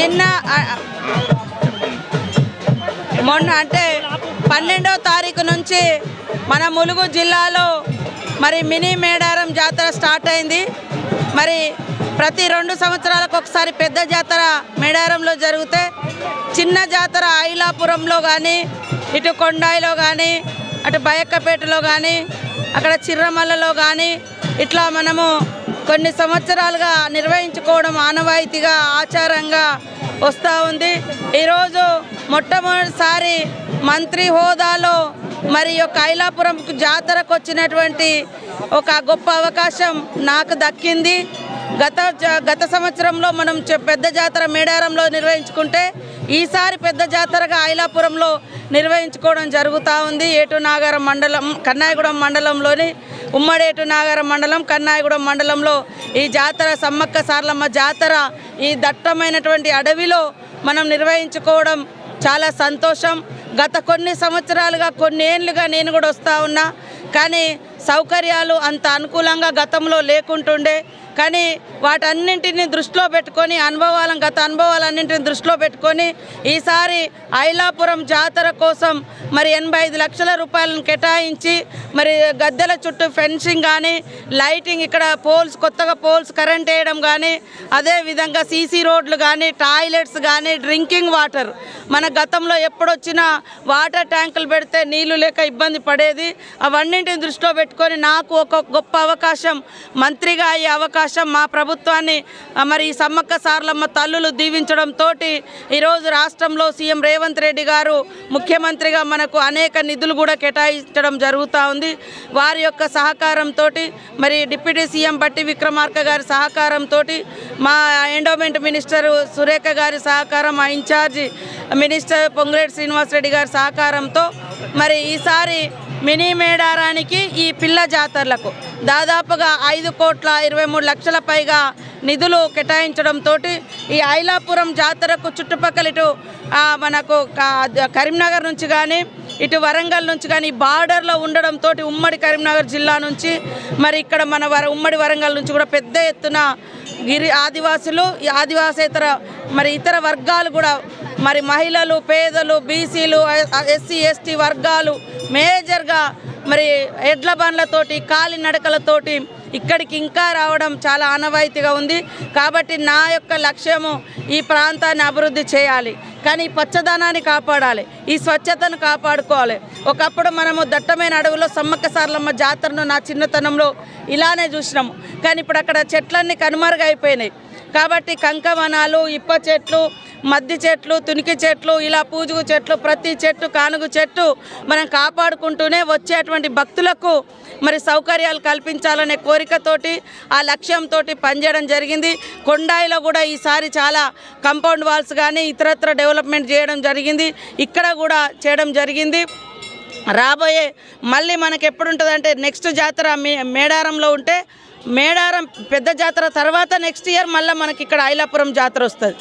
నిన్న మొన్న అంటే పన్నెండో తారీఖు నుంచి మన ములుగు జిల్లాలో మరి మినీ మేడారం జాతర స్టార్ట్ అయింది. మరి ప్రతి రెండు సంవత్సరాలకు ఒకసారి పెద్ద జాతర మేడారంలో జరిగితే చిన్న జాతర ఆయిలాపురంలో కానీ ఇటు కొండాయిలో కానీ అటు బయక్కపేటలో కానీ అక్కడ చిర్రమల్లలో కానీ ఇట్లా మనము కొన్ని సంవత్సరాలుగా నిర్వహించుకోవడం ఆనవాయితీగా ఆచారంగా వస్తూ ఉంది. ఈరోజు మొట్టమొదటిసారి మంత్రి హోదాలో మరి యొక్క ఐలాపురం జాతరకు వచ్చినటువంటి ఒక గొప్ప అవకాశం నాకు దక్కింది. గత గత సంవత్సరంలో మనం చె- పెద్ద జాతర మేడారంలో నిర్వహించుకుంటే ఈసారి పెద్ద జాతరగా ఐలాపురంలో నిర్వహించుకోవడం జరుగుతూ ఉంది. ఏటు నాగారం మండలం కన్నాయగూడెం మండలంలోని ఉమ్మడి ఏటు నాగారం మండలం కన్నాయగూడెం మండలంలో ఈ జాతర సమ్మక్క సార్లమ్మ జాతర ఈ దట్టమైనటువంటి అడవిలో మనం నిర్వహించుకోవడం చాలా సంతోషం. గత కొన్ని సంవత్సరాలుగా కొన్ని ఏళ్ళుగా నేను కూడా వస్తూ ఉన్నా. కానీ సౌకర్యాలు అంత అనుకూలంగా గతంలో లేకుంటుండే కానీ వాటన్నింటిని దృష్టిలో పెట్టుకొని అనుభవాలను గత అనుభవాలన్నింటిని దృష్టిలో పెట్టుకొని ఈసారి ఐలాపురం జాతర కోసం మరి ఎనభై ఐదు లక్షల రూపాయలను కేటాయించి మరి గద్దెల చుట్టూ ఫెన్సింగ్ కానీ లైటింగ్ ఇక్కడ పోల్స్ కొత్తగా పోల్స్ కరెంట్ వేయడం కానీ అదేవిధంగా సీసీ రోడ్లు కానీ టాయిలెట్స్ కానీ డ్రింకింగ్ వాటర్. మన గతంలో ఎప్పుడొచ్చినా వాటర్ ట్యాంకులు పెడితే నీళ్ళు లేక ఇబ్బంది పడేది అవన్నింటిని దృష్టిలో పెట్టి పెట్టుకొని నాకు ఒక గొప్ప అవకాశం మంత్రిగా అయ్యే అవకాశం మా ప్రభుత్వాన్ని మరి ఈ సమ్మక్క సార్లమ్మ తల్లులు దీవించడంతో ఈరోజు రాష్ట్రంలో సీఎం రేవంత్ రెడ్డి గారు ముఖ్యమంత్రిగా మనకు అనేక నిధులు కూడా కేటాయించడం జరుగుతూ ఉంది. వారి యొక్క సహకారంతో మరి డిప్యూటీ సీఎం బట్టి విక్రమార్క గారి సహకారంతో మా ఎండోమెంట్ మినిస్టర్ సురేఖ గారి సహకారం మా ఇన్ఛార్జి మినిస్టర్ పొంగులేటి శ్రీనివాసరెడ్డి గారి సహకారంతో మరి ఈసారి మినీ మేడారానికి ఈ పిల్ల జాతరలకు దాదాపుగా ఐదు కోట్ల ఇరవై మూడు లక్షల పైగా నిధులు కేటాయించడంతో ఈ ఐలాపురం జాతరకు చుట్టుపక్కల ఇటు మనకు కరీంనగర్ నుంచి కానీ ఇటు వరంగల్ నుంచి కానీ బార్డర్లో ఉండడంతో ఉమ్మడి కరీంనగర్ జిల్లా నుంచి మరి ఇక్కడ మన వర ఉమ్మడి వరంగల్ నుంచి కూడా పెద్ద ఎత్తున గిరి ఆదివాసులు ఈ ఆదివాసేతర మరి ఇతర వర్గాలు కూడా మరి మహిళలు పేదలు బీసీలు ఎస్సీ ఎస్టీ వర్గాలు మేజర్గా మరి ఎడ్ల బండ్లతోటి కాలినడకలతోటి ఇక్కడికి ఇంకా రావడం చాలా ఆనవాయితీగా ఉంది. కాబట్టి నా యొక్క లక్ష్యము ఈ ప్రాంతాన్ని అభివృద్ధి చేయాలి. కానీ ఈ పచ్చదనాన్ని కాపాడాలి. ఈ స్వచ్ఛతను కాపాడుకోవాలి. ఒకప్పుడు మనము దట్టమైన అడవులో సమ్మక్క సార్లమ్మ జాతరను నా చిన్నతనంలో ఇలానే చూసినాము. కానీ ఇప్పుడు అక్కడ చెట్లన్నీ కనుమరుగైపోయినాయి. కాబట్టి కంకవనాలు ఇప్ప చెట్లు మద్ది చెట్లు తునికి చెట్లు ఇలా పూజుగు చెట్లు ప్రతి చెట్టు కానుగు చెట్టు మనం కాపాడుకుంటూనే వచ్చేటువంటి భక్తులకు మరి సౌకర్యాలు కల్పించాలనే కోరికతోటి ఆ లక్ష్యంతో పనిచేయడం జరిగింది. కొండాయిలో కూడా ఈసారి చాలా కంపౌండ్ వాల్స్ కానీ ఇతరత్ర డెవలప్మెంట్ చేయడం జరిగింది. ఇక్కడ కూడా చేయడం జరిగింది. రాబోయే మళ్ళీ మనకు ఎప్పుడు ఉంటుంది అంటే నెక్స్ట్ జాతర మే మేడారంలో ఉంటే మేడారం పెద్ద జాతర తర్వాత నెక్స్ట్ ఇయర్ మళ్ళీ మనకి ఇక్కడ ఐలాపురం జాతర వస్తుంది.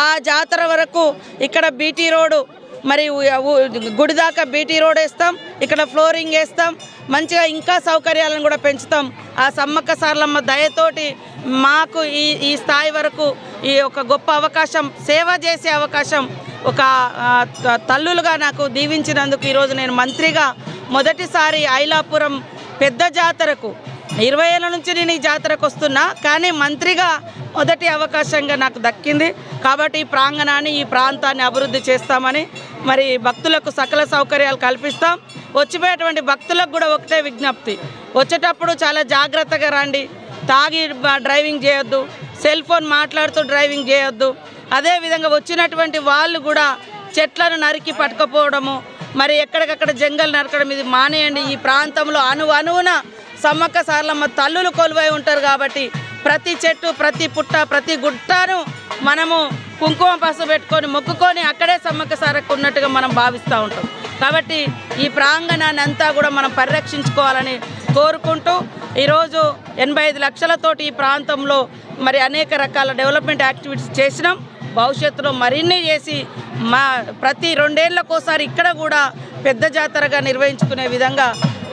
ఆ జాతర వరకు ఇక్కడ బీటీ రోడ్డు మరి గుడి దాకా బీటీ రోడ్ వేస్తాం ఇక్కడ ఫ్లోరింగ్ వేస్తాం మంచిగా ఇంకా సౌకర్యాలను కూడా పెంచుతాం. ఆ సమ్మక్క సార్లమ్మ దయతోటి మాకు ఈ ఈ స్థాయి వరకు ఈ ఒక గొప్ప అవకాశం సేవ చేసే అవకాశం ఒక తల్లులుగా నాకు దీవించినందుకు ఈరోజు నేను మంత్రిగా మొదటిసారి ఐలాపురం పెద్ద జాతరకు ఇరవై ఏళ్ళ నుంచి నేను ఈ జాతరకు వస్తున్నా కానీ మంత్రిగా మొదటి అవకాశంగా నాకు దక్కింది. కాబట్టి ఈ ప్రాంగణాన్ని ఈ ప్రాంతాన్ని అభివృద్ధి చేస్తామని మరి భక్తులకు సకల సౌకర్యాలు కల్పిస్తాం. వచ్చిపోయేటువంటి భక్తులకు కూడా ఒకటే విజ్ఞప్తి. వచ్చేటప్పుడు చాలా జాగ్రత్తగా రండి. తాగి డ్రైవింగ్ చేయొద్దు. సెల్ ఫోన్ మాట్లాడుతూ డ్రైవింగ్ చేయొద్దు. అదేవిధంగా వచ్చినటువంటి వాళ్ళు కూడా చెట్లను నరికి పట్టుకపోవడము మరి ఎక్కడికక్కడ జంగల్ నరకడం ఇది మానేయండి. ఈ ప్రాంతంలో అణు అణువున సమ్మక్క సార్లమ్మ తల్లులు కొలువై ఉంటారు కాబట్టి ప్రతి చెట్టు ప్రతి పుట్ట ప్రతి గుట్టను మనము కుంకుమ పసు పెట్టుకొని మొక్కుకొని అక్కడే సమ్మక్క సారకు ఉన్నట్టుగా మనం భావిస్తూ ఉంటాం. కాబట్టి ఈ ప్రాంగణాన్ని అంతా కూడా మనం పరిరక్షించుకోవాలని కోరుకుంటూ ఈరోజు ఎనభై ఐదు లక్షలతోటి ఈ ప్రాంతంలో మరి అనేక రకాల డెవలప్మెంట్ యాక్టివిటీస్ చేసినాం. భవిష్యత్తులో మరిన్ని చేసి మా ప్రతి రెండేళ్ళకోసారి ఇక్కడ కూడా పెద్ద జాతరగా నిర్వహించుకునే విధంగా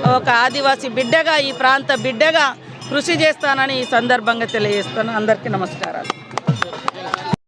ఒక ఆదివాసీ బిడ్డగా ఈ ప్రాంత బిడ్డగా కృషి చేస్తానని ఈ సందర్భంగా తెలియజేస్తాను. అందరికీ నమస్కారాలు.